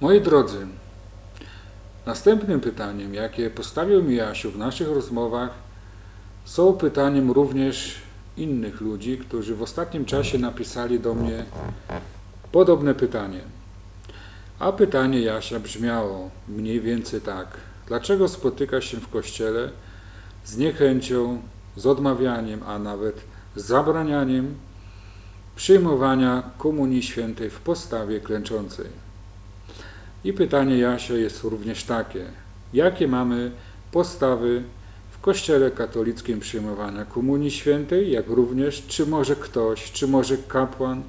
Moi drodzy, następnym pytaniem, jakie postawił mi Jasiu w naszych rozmowach, są pytaniem również innych ludzi, którzy w ostatnim czasie napisali do mnie podobne pytanie. A pytanie Jasia brzmiało mniej więcej tak. Dlaczego spotyka się w kościele z niechęcią, z odmawianiem, a nawet zabranianiem przyjmowania Komunii Świętej w postawie klęczącej? I pytanie Jasia jest również takie. Jakie mamy postawy w Kościele katolickim przyjmowania Komunii Świętej, jak również czy może ktoś, czy może kapłan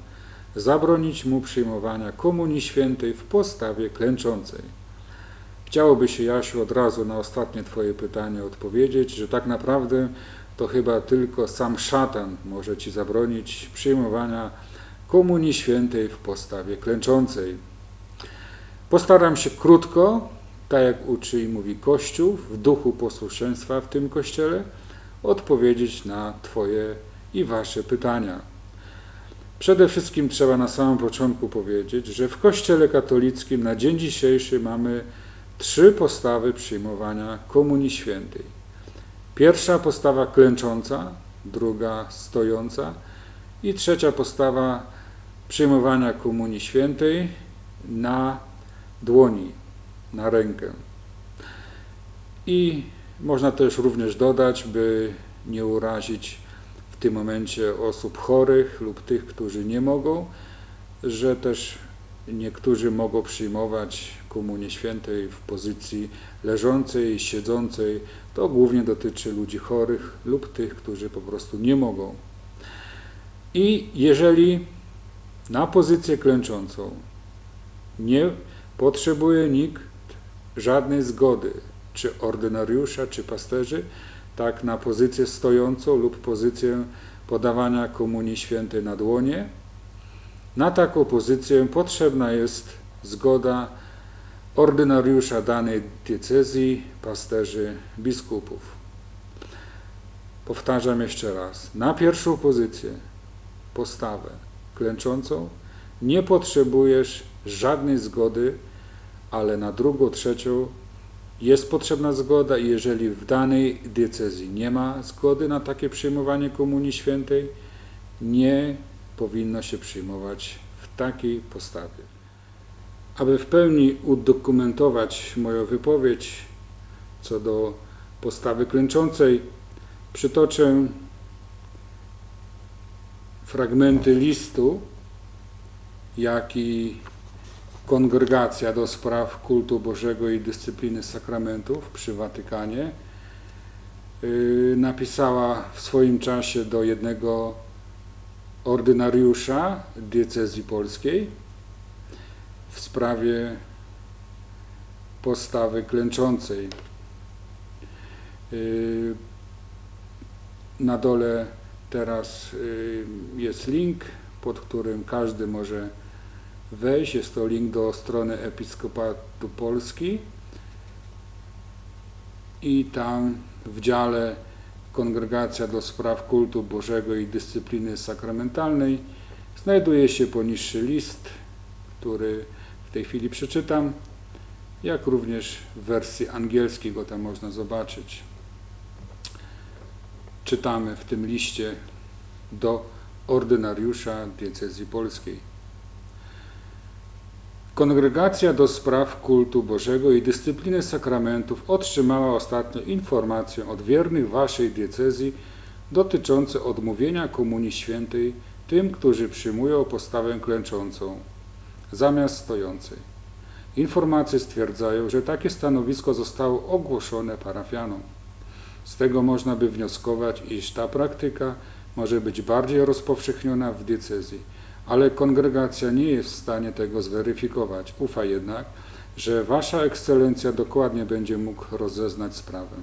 zabronić mu przyjmowania Komunii Świętej w postawie klęczącej? Chciałoby się, Jasiu, od razu na ostatnie Twoje pytanie odpowiedzieć, że tak naprawdę to chyba tylko sam szatan może Ci zabronić przyjmowania Komunii Świętej w postawie klęczącej. Postaram się krótko, tak jak uczy i mówi Kościół, w duchu posłuszeństwa w tym Kościele, odpowiedzieć na Twoje i Wasze pytania. Przede wszystkim trzeba na samym początku powiedzieć, że w Kościele katolickim na dzień dzisiejszy mamy trzy postawy przyjmowania Komunii Świętej. Pierwsza postawa klęcząca, druga stojąca i trzecia postawa przyjmowania Komunii Świętej na dłoni, na rękę. I można też również dodać, by nie urazić w tym momencie osób chorych lub tych, którzy nie mogą, że też niektórzy mogą przyjmować Komunię Świętej w pozycji leżącej, siedzącej. To głównie dotyczy ludzi chorych lub tych, którzy po prostu nie mogą. I jeżeli na pozycję klęczącą nie potrzebuje nikt żadnej zgody, czy ordynariusza, czy pasterzy, tak na pozycję stojącą lub pozycję podawania Komunii Świętej na dłonie, na taką pozycję potrzebna jest zgoda ordynariusza danej diecezji, pasterzy, biskupów. Powtarzam jeszcze raz. Na pierwszą pozycję, postawę klęczącą nie potrzebujesz żadnej zgody, ale na drugą, trzecią jest potrzebna zgoda i jeżeli w danej diecezji nie ma zgody na takie przyjmowanie Komunii Świętej, nie powinno się przyjmować w takiej postawie. Aby w pełni udokumentować moją wypowiedź co do postawy klęczącej, przytoczę fragmenty listu, jaki Kongregacja do Spraw Kultu Bożego i Dyscypliny Sakramentów przy Watykanie yy, napisała w swoim czasie do jednego ordynariusza diecezji polskiej w sprawie postawy klęczącej. Yy, na dole teraz yy, jest link, pod którym każdy może wejść. Jest to link do strony Episkopatu Polski i tam w dziale Kongregacja do Spraw Kultu Bożego i Dyscypliny Sakramentalnej znajduje się poniższy list, który w tej chwili przeczytam, jak również w wersji angielskiej go tam można zobaczyć. Czytamy w tym liście do ordynariusza diecezji polskiej. Kongregacja do Spraw Kultu Bożego i Dyscypliny Sakramentów otrzymała ostatnio informację od wiernych Waszej diecezji dotyczące odmówienia Komunii Świętej tym, którzy przyjmują postawę klęczącą zamiast stojącej. Informacje stwierdzają, że takie stanowisko zostało ogłoszone parafianom. Z tego można by wnioskować, iż ta praktyka może być bardziej rozpowszechniona w diecezji ale kongregacja nie jest w stanie tego zweryfikować. Ufa jednak, że Wasza Ekscelencja dokładnie będzie mógł rozeznać sprawę.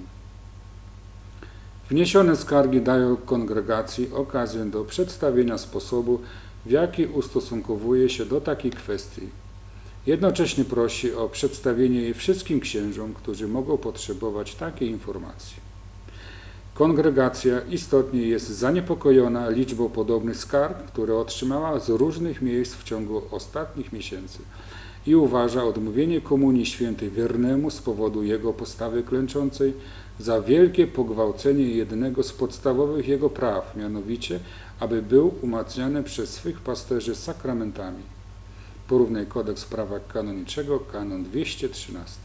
Wniesione skargi dają kongregacji okazję do przedstawienia sposobu, w jaki ustosunkowuje się do takiej kwestii. Jednocześnie prosi o przedstawienie jej wszystkim księżom, którzy mogą potrzebować takiej informacji. Kongregacja istotnie jest zaniepokojona liczbą podobnych skarg, które otrzymała z różnych miejsc w ciągu ostatnich miesięcy i uważa odmówienie Komunii Świętej wiernemu z powodu jego postawy klęczącej za wielkie pogwałcenie jednego z podstawowych jego praw, mianowicie, aby był umacniany przez swych pasterzy sakramentami. Porównaj kodeks prawa kanoniczego, kanon 213.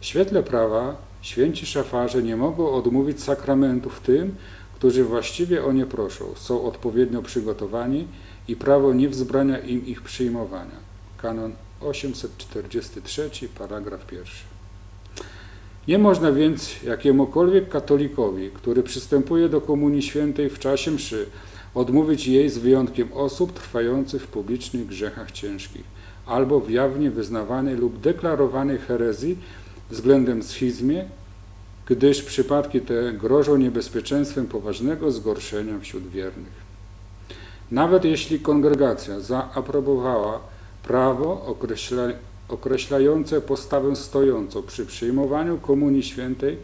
W świetle prawa święci szafarze nie mogą odmówić sakramentów tym, którzy właściwie o nie proszą, są odpowiednio przygotowani i prawo nie wzbrania im ich przyjmowania. Kanon 843, paragraf pierwszy. Nie można więc jakiemukolwiek katolikowi, który przystępuje do Komunii Świętej w czasie mszy, odmówić jej z wyjątkiem osób trwających w publicznych grzechach ciężkich, albo w jawnie wyznawanej lub deklarowanej herezji względem schizmie, gdyż przypadki te grożą niebezpieczeństwem poważnego zgorszenia wśród wiernych. Nawet jeśli kongregacja zaaprobowała prawo określa, określające postawę stojącą przy przyjmowaniu Komunii Świętej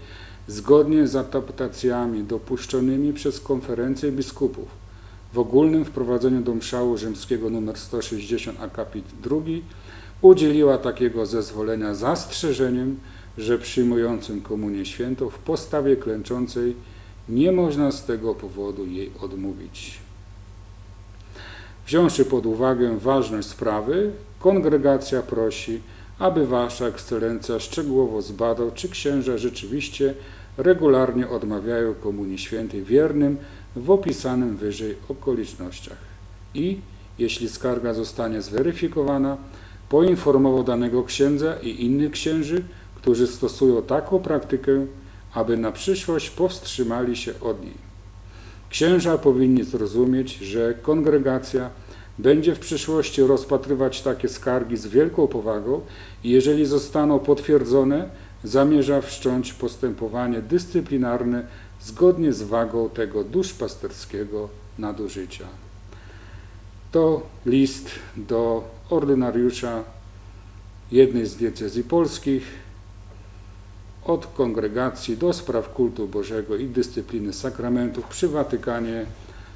zgodnie z adaptacjami dopuszczonymi przez konferencję biskupów w ogólnym wprowadzeniu do mszału rzymskiego nr 160 akapit 2 udzieliła takiego zezwolenia zastrzeżeniem, że przyjmującym Komunię Świętą w postawie klęczącej nie można z tego powodu jej odmówić. Wziąwszy pod uwagę ważność sprawy, kongregacja prosi, aby Wasza Ekscelencja szczegółowo zbadał, czy księża rzeczywiście regularnie odmawiają Komunii Świętej wiernym w opisanym wyżej okolicznościach i, jeśli skarga zostanie zweryfikowana, poinformował danego księdza i innych księży, którzy stosują taką praktykę, aby na przyszłość powstrzymali się od niej. Księża powinni zrozumieć, że kongregacja będzie w przyszłości rozpatrywać takie skargi z wielką powagą i jeżeli zostaną potwierdzone, zamierza wszcząć postępowanie dyscyplinarne zgodnie z wagą tego duszpasterskiego nadużycia. To list do ordynariusza jednej z diecezji polskich od kongregacji do spraw kultu Bożego i dyscypliny sakramentów przy Watykanie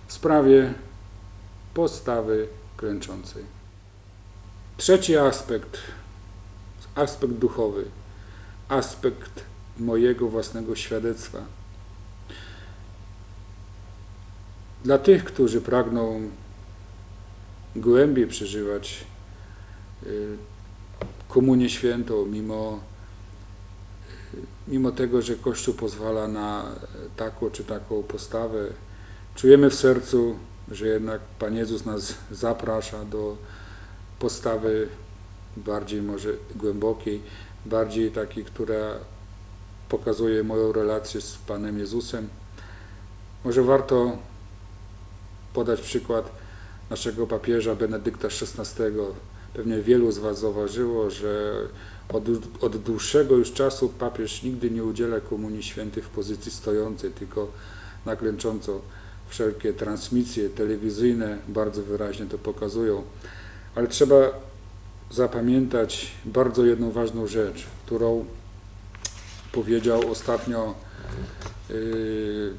w sprawie postawy klęczącej. Trzeci aspekt, aspekt duchowy, aspekt mojego własnego świadectwa. Dla tych, którzy pragną głębiej przeżywać y, komunię świętą, mimo, y, mimo tego, że Kościół pozwala na taką czy taką postawę, czujemy w sercu że jednak Pan Jezus nas zaprasza do postawy bardziej może głębokiej, bardziej takiej, która pokazuje moją relację z Panem Jezusem. Może warto podać przykład naszego papieża Benedykta XVI. Pewnie wielu z Was zauważyło, że od, od dłuższego już czasu papież nigdy nie udziela Komunii Świętej w pozycji stojącej, tylko naklęcząco wszelkie transmisje telewizyjne bardzo wyraźnie to pokazują. Ale trzeba zapamiętać bardzo jedną ważną rzecz, którą powiedział ostatnio yy,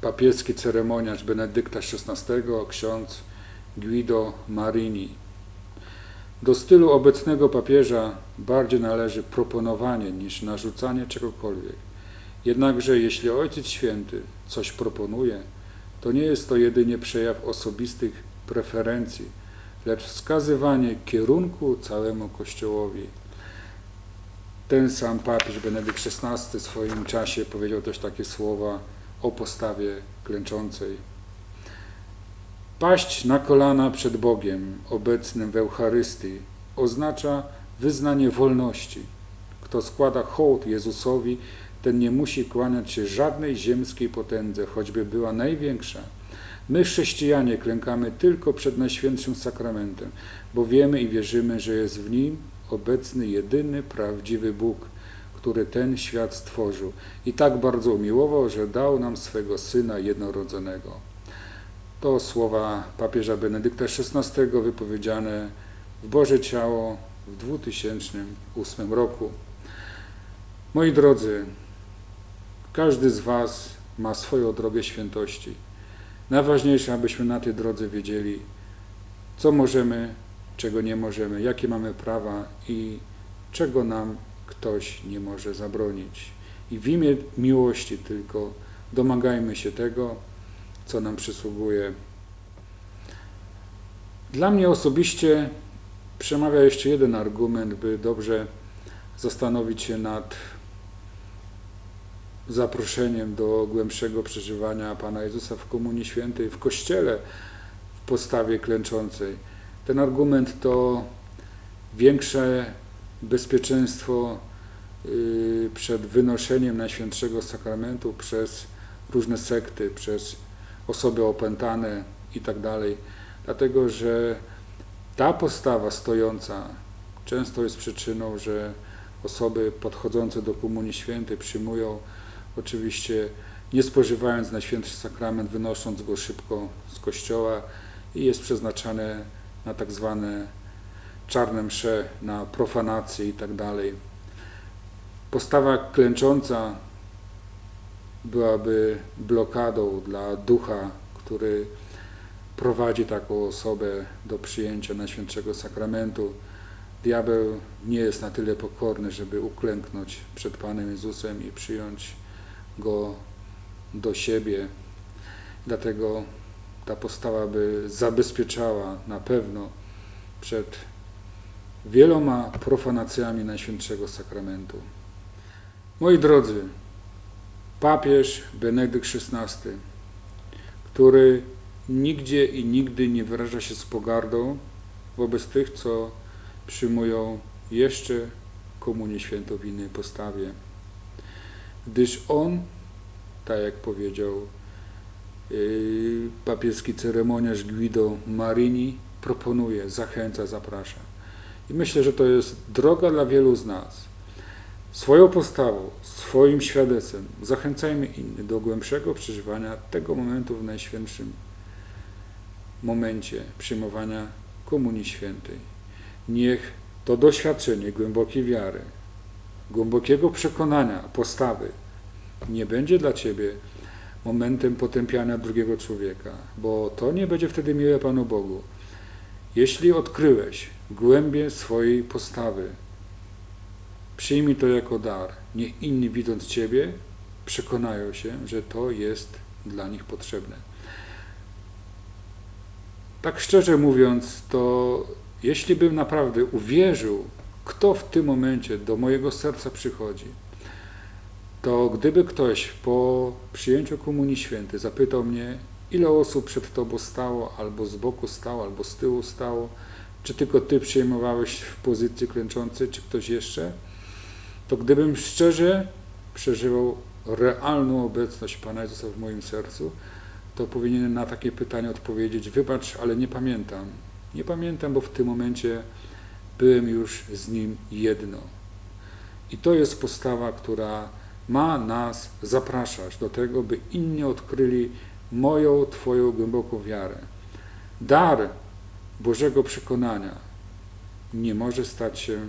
papieski ceremoniarz Benedykta XVI, ksiądz Guido Marini. Do stylu obecnego papieża bardziej należy proponowanie niż narzucanie czegokolwiek. Jednakże jeśli Ojciec Święty coś proponuje, to nie jest to jedynie przejaw osobistych preferencji, lecz wskazywanie kierunku całemu Kościołowi. Ten sam papież Benedykt XVI w swoim czasie powiedział też takie słowa o postawie klęczącej. Paść na kolana przed Bogiem obecnym w Eucharystii oznacza wyznanie wolności. Kto składa hołd Jezusowi, ten nie musi kłaniać się żadnej ziemskiej potędze, choćby była największa. My, chrześcijanie, klękamy tylko przed Najświętszym Sakramentem, bo wiemy i wierzymy, że jest w nim obecny jedyny, prawdziwy Bóg, który ten świat stworzył i tak bardzo umiłował, że dał nam swego Syna jednorodzonego. To słowa papieża Benedykta XVI wypowiedziane w Boże Ciało w 2008 roku. Moi drodzy, każdy z Was ma swoją drogę świętości. Najważniejsze, abyśmy na tej drodze wiedzieli, co możemy czego nie możemy, jakie mamy prawa i czego nam ktoś nie może zabronić. I w imię miłości tylko domagajmy się tego, co nam przysługuje. Dla mnie osobiście przemawia jeszcze jeden argument, by dobrze zastanowić się nad zaproszeniem do głębszego przeżywania Pana Jezusa w Komunii Świętej, w Kościele, w postawie klęczącej. Ten argument to większe bezpieczeństwo y, przed wynoszeniem Najświętszego Sakramentu przez różne sekty, przez osoby opętane i tak. Dlatego, że ta postawa stojąca często jest przyczyną, że osoby podchodzące do Komunii Świętej przyjmują oczywiście nie spożywając Najświętszy Sakrament, wynosząc go szybko z kościoła i jest przeznaczane na tak zwane czarne msze, na profanację i tak. Postawa klęcząca byłaby blokadą dla ducha, który prowadzi taką osobę do przyjęcia Najświętszego Sakramentu. Diabeł nie jest na tyle pokorny, żeby uklęknąć przed Panem Jezusem i przyjąć Go do siebie. Dlatego ta postawa by zabezpieczała na pewno przed wieloma profanacjami Najświętszego Sakramentu. Moi drodzy, papież Benedykt XVI, który nigdzie i nigdy nie wyraża się z pogardą wobec tych, co przyjmują jeszcze Komunię Świętą w innej postawie. Gdyż on, tak jak powiedział yy, papieski ceremoniarz Guido Marini, proponuje, zachęca, zaprasza. I myślę, że to jest droga dla wielu z nas. Swoją postawą, swoim świadectwem zachęcajmy innych do głębszego przeżywania tego momentu w Najświętszym momencie przyjmowania Komunii Świętej. Niech to doświadczenie głębokiej wiary, głębokiego przekonania, postawy nie będzie dla Ciebie momentem potępiania drugiego człowieka, bo to nie będzie wtedy miłe Panu Bogu. Jeśli odkryłeś głębię swojej postawy, przyjmij to jako dar. Niech inni widząc Ciebie przekonają się, że to jest dla nich potrzebne. Tak szczerze mówiąc, to jeśli bym naprawdę uwierzył, kto w tym momencie do mojego serca przychodzi, to gdyby ktoś po przyjęciu Komunii Świętej zapytał mnie, ile osób przed Tobą stało, albo z boku stało, albo z tyłu stało, czy tylko Ty przyjmowałeś w pozycji klęczącej, czy ktoś jeszcze, to gdybym szczerze przeżywał realną obecność Pana Jezusa w moim sercu, to powinienem na takie pytanie odpowiedzieć, wybacz, ale nie pamiętam. Nie pamiętam, bo w tym momencie byłem już z Nim jedno. I to jest postawa, która ma nas zapraszać do tego, by inni odkryli moją, Twoją głęboką wiarę. Dar Bożego przekonania nie może stać się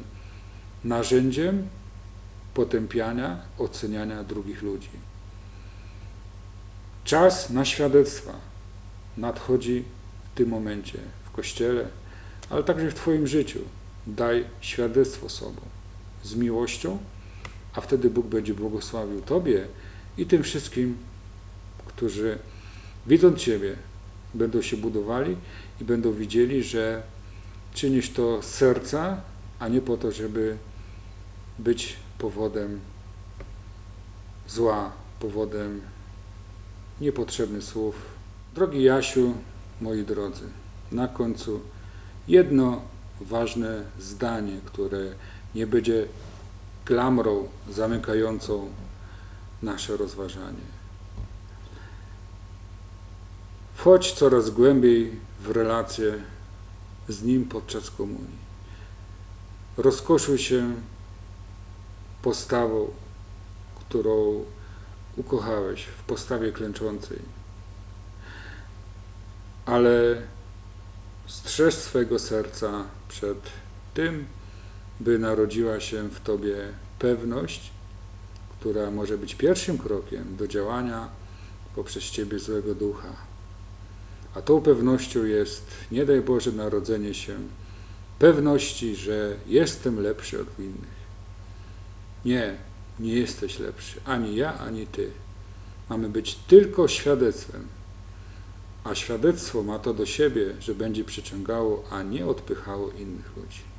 narzędziem potępiania, oceniania drugich ludzi. Czas na świadectwa nadchodzi w tym momencie w Kościele, ale także w Twoim życiu. Daj świadectwo sobą z miłością, a wtedy Bóg będzie błogosławił Tobie i tym wszystkim, którzy widząc Ciebie, będą się budowali i będą widzieli, że czynisz to z serca, a nie po to, żeby być powodem zła, powodem niepotrzebnych słów. Drogi Jasiu, moi drodzy, na końcu jedno ważne zdanie, które nie będzie klamrą zamykającą nasze rozważanie. Wchodź coraz głębiej w relacje z Nim podczas komunii. Rozkoszuj się postawą, którą ukochałeś, w postawie klęczącej. Ale strzeż swego serca przed tym, by narodziła się w Tobie pewność, która może być pierwszym krokiem do działania poprzez Ciebie złego ducha. A tą pewnością jest, nie daj Boże, narodzenie się pewności, że jestem lepszy od innych. Nie, nie jesteś lepszy, ani ja, ani ty. Mamy być tylko świadectwem, a świadectwo ma to do siebie, że będzie przyciągało, a nie odpychało innych ludzi.